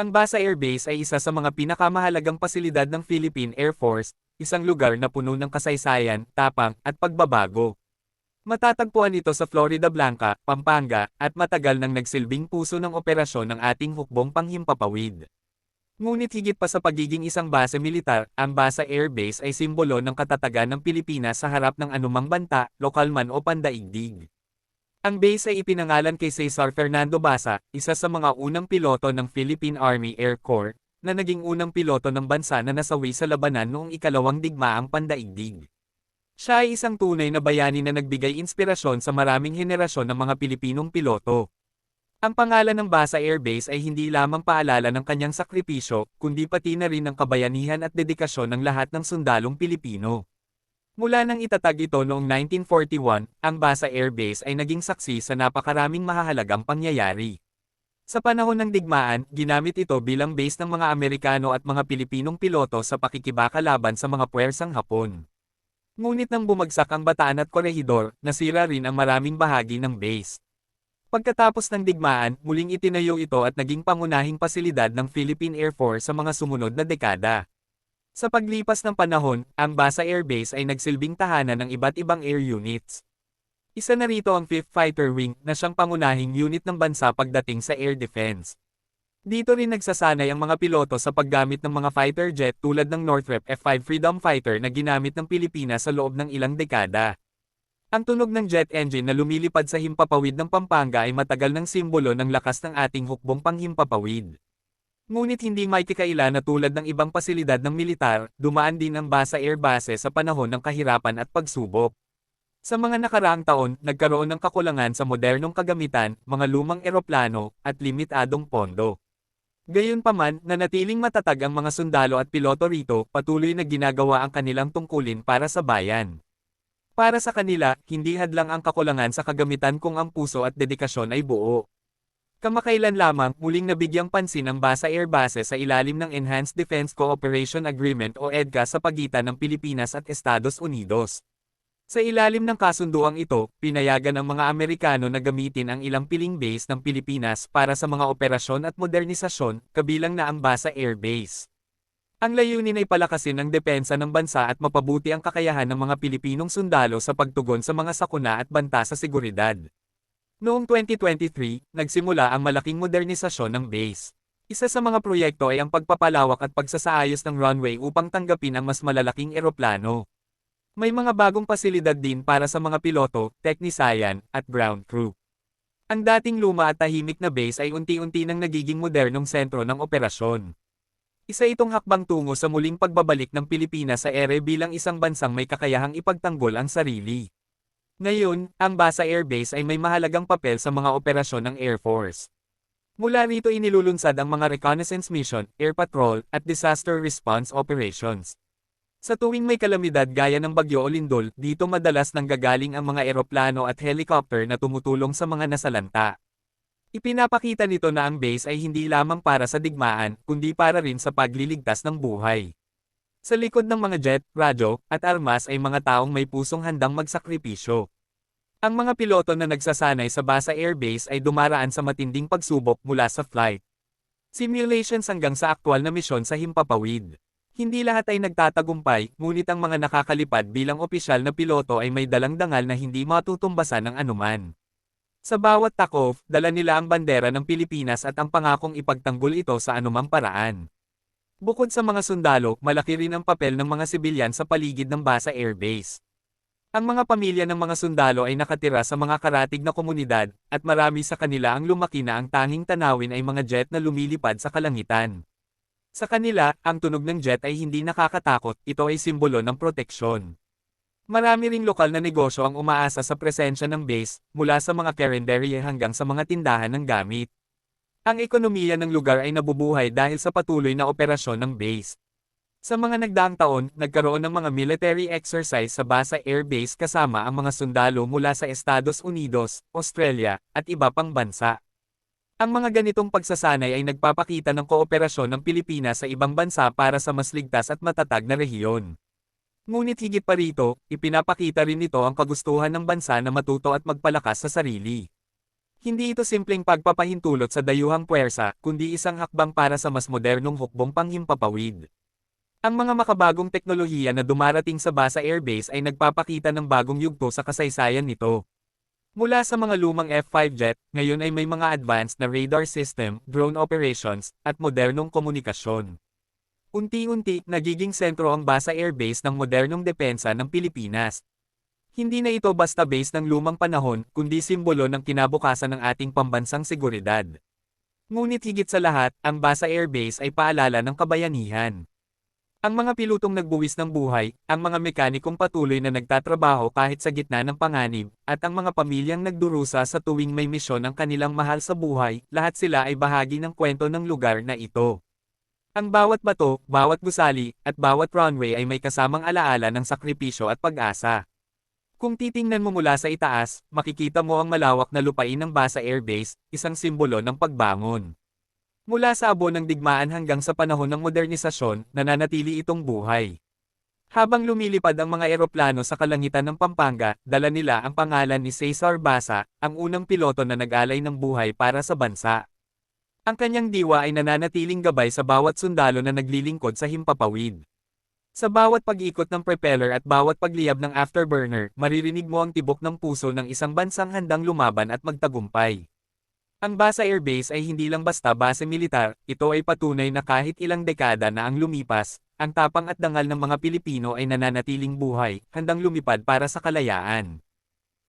Ang Basa Air Base ay isa sa mga pinakamahalagang pasilidad ng Philippine Air Force, isang lugar na puno ng kasaysayan, tapang, at pagbabago. Matatagpuan ito sa Florida Blanca, Pampanga, at matagal nang nagsilbing puso ng operasyon ng ating hukbong panghimpapawid. Ngunit higit pa sa pagiging isang base militar, ang Basa Air Base ay simbolo ng katatagan ng Pilipinas sa harap ng anumang banta, lokal man o pandaigdig. Ang base ay ipinangalan kay Cesar Fernando Basa, isa sa mga unang piloto ng Philippine Army Air Corps, na naging unang piloto ng bansa na nasawi sa labanan noong ikalawang digmaang pandaigdig. Siya ay isang tunay na bayani na nagbigay inspirasyon sa maraming henerasyon ng mga Pilipinong piloto. Ang pangalan ng Basa Air Base ay hindi lamang paalala ng kanyang sakripisyo, kundi pati na rin ng kabayanihan at dedikasyon ng lahat ng sundalong Pilipino. Mula nang itatag ito noong 1941, ang Basa Air Base ay naging saksi sa napakaraming mahahalagang pangyayari. Sa panahon ng digmaan, ginamit ito bilang base ng mga Amerikano at mga Pilipinong piloto sa pakikibaka laban sa mga puwersang Hapon. Ngunit nang bumagsak ang Bataan at Corregidor, nasira rin ang maraming bahagi ng base. Pagkatapos ng digmaan, muling itinayo ito at naging pangunahing pasilidad ng Philippine Air Force sa mga sumunod na dekada. Sa paglipas ng panahon, ang Basa Air Base ay nagsilbing tahanan ng iba't ibang air units. Isa na rito ang 5th Fighter Wing na siyang pangunahing unit ng bansa pagdating sa air defense. Dito rin nagsasanay ang mga piloto sa paggamit ng mga fighter jet tulad ng Northrop F-5 Freedom Fighter na ginamit ng Pilipinas sa loob ng ilang dekada. Ang tunog ng jet engine na lumilipad sa himpapawid ng Pampanga ay matagal ng simbolo ng lakas ng ating hukbong panghimpapawid. Ngunit hindi may kikaila na tulad ng ibang pasilidad ng militar, dumaan din ang Basa Air Base sa panahon ng kahirapan at pagsubok. Sa mga nakaraang taon, nagkaroon ng kakulangan sa modernong kagamitan, mga lumang eroplano, at limitadong pondo. Gayunpaman, nanatiling matatag ang mga sundalo at piloto rito, patuloy na ginagawa ang kanilang tungkulin para sa bayan. Para sa kanila, hindi hadlang ang kakulangan sa kagamitan kung ang puso at dedikasyon ay buo. Kamakailan lamang, muling nabigyang pansin ang Basa Air Base sa ilalim ng Enhanced Defense Cooperation Agreement o EDCA sa pagitan ng Pilipinas at Estados Unidos. Sa ilalim ng kasunduang ito, pinayagan ng mga Amerikano na gamitin ang ilang piling base ng Pilipinas para sa mga operasyon at modernisasyon, kabilang na ang Basa Air Base. Ang layunin ay palakasin ang depensa ng bansa at mapabuti ang kakayahan ng mga Pilipinong sundalo sa pagtugon sa mga sakuna at banta sa seguridad. Noong 2023, nagsimula ang malaking modernisasyon ng base. Isa sa mga proyekto ay ang pagpapalawak at pagsasaayos ng runway upang tanggapin ang mas malalaking eroplano. May mga bagong pasilidad din para sa mga piloto, teknisayan, at ground crew. Ang dating luma at tahimik na base ay unti-unti nang nagiging modernong sentro ng operasyon. Isa itong hakbang tungo sa muling pagbabalik ng Pilipinas sa ere bilang isang bansang may kakayahang ipagtanggol ang sarili. Ngayon, ang Basa Air Base ay may mahalagang papel sa mga operasyon ng Air Force. Mula rito inilulunsad ang mga reconnaissance mission, air patrol, at disaster response operations. Sa tuwing may kalamidad gaya ng bagyo o lindol, dito madalas nanggagaling ang mga eroplano at helicopter na tumutulong sa mga nasalanta. Ipinapakita nito na ang base ay hindi lamang para sa digmaan, kundi para rin sa pagliligtas ng buhay. Sa likod ng mga jet, radyo, at armas ay mga taong may pusong handang magsakripisyo. Ang mga piloto na nagsasanay sa Basa Air ay dumaraan sa matinding pagsubok mula sa flight simulations hanggang sa aktwal na misyon sa himpapawid. Hindi lahat ay nagtatagumpay, ngunit ang mga nakakalipad bilang opisyal na piloto ay may dalang dangal na hindi matutumbasan ng anuman. Sa bawat takof, dala nila ang bandera ng Pilipinas at ang pangakong ipagtanggol ito sa anumang paraan. Bukod sa mga sundalo, malaki rin ang papel ng mga sibilyan sa paligid ng Basa Air Base. Ang mga pamilya ng mga sundalo ay nakatira sa mga karatig na komunidad, at marami sa kanila ang lumaki na ang tanging tanawin ay mga jet na lumilipad sa kalangitan. Sa kanila, ang tunog ng jet ay hindi nakakatakot, ito ay simbolo ng proteksyon. Marami ring lokal na negosyo ang umaasa sa presensya ng base, mula sa mga karinderye hanggang sa mga tindahan ng gamit. Ang ekonomiya ng lugar ay nabubuhay dahil sa patuloy na operasyon ng base. Sa mga nagdaang taon, nagkaroon ng mga military exercise sa Basa Air Base kasama ang mga sundalo mula sa Estados Unidos, Australia, at iba pang bansa. Ang mga ganitong pagsasanay ay nagpapakita ng kooperasyon ng Pilipinas sa ibang bansa para sa mas ligtas at matatag na rehiyon. Ngunit higit pa rito, ipinapakita rin nito ang kagustuhan ng bansa na matuto at magpalakas sa sarili. Hindi ito simpleng pagpapahintulot sa dayuhang puwersa, kundi isang hakbang para sa mas modernong hukbong panghimpapawid. Ang mga makabagong teknolohiya na dumarating sa Basa Air Base ay nagpapakita ng bagong yugto sa kasaysayan nito. Mula sa mga lumang F-5 jet, ngayon ay may mga advanced na radar system, drone operations, at modernong komunikasyon. Unti-unti, nagiging sentro ang Basa Air Base ng modernong depensa ng Pilipinas. Hindi na ito basta base ng lumang panahon, kundi simbolo ng kinabukasan ng ating pambansang seguridad. Ngunit higit sa lahat, ang Basa Air Base ay paalala ng kabayanihan. Ang mga pilotong nagbuwis ng buhay, ang mga mekanikong patuloy na nagtatrabaho kahit sa gitna ng panganib, at ang mga pamilyang nagdurusa sa tuwing may misyon ang kanilang mahal sa buhay, lahat sila ay bahagi ng kwento ng lugar na ito. Ang bawat bato, bawat gusali, at bawat runway ay may kasamang alaala ng sakripisyo at pag-asa. Kung titingnan mo mula sa itaas, makikita mo ang malawak na lupain ng Basa Air Base, isang simbolo ng pagbangon. Mula sa abo ng digmaan hanggang sa panahon ng modernisasyon, nananatili itong buhay. Habang lumilipad ang mga eroplano sa kalangitan ng Pampanga, dala nila ang pangalan ni Cesar Basa, ang unang piloto na nag-alay ng buhay para sa bansa. Ang kanyang diwa ay nananatiling gabay sa bawat sundalo na naglilingkod sa himpapawid. Sa bawat pag-ikot ng propeller at bawat pagliyab ng afterburner, maririnig mo ang tibok ng puso ng isang bansang handang lumaban at magtagumpay. Ang Basa Air Base ay hindi lang basta base militar, ito ay patunay na kahit ilang dekada na ang lumipas, ang tapang at dangal ng mga Pilipino ay nananatiling buhay, handang lumipad para sa kalayaan.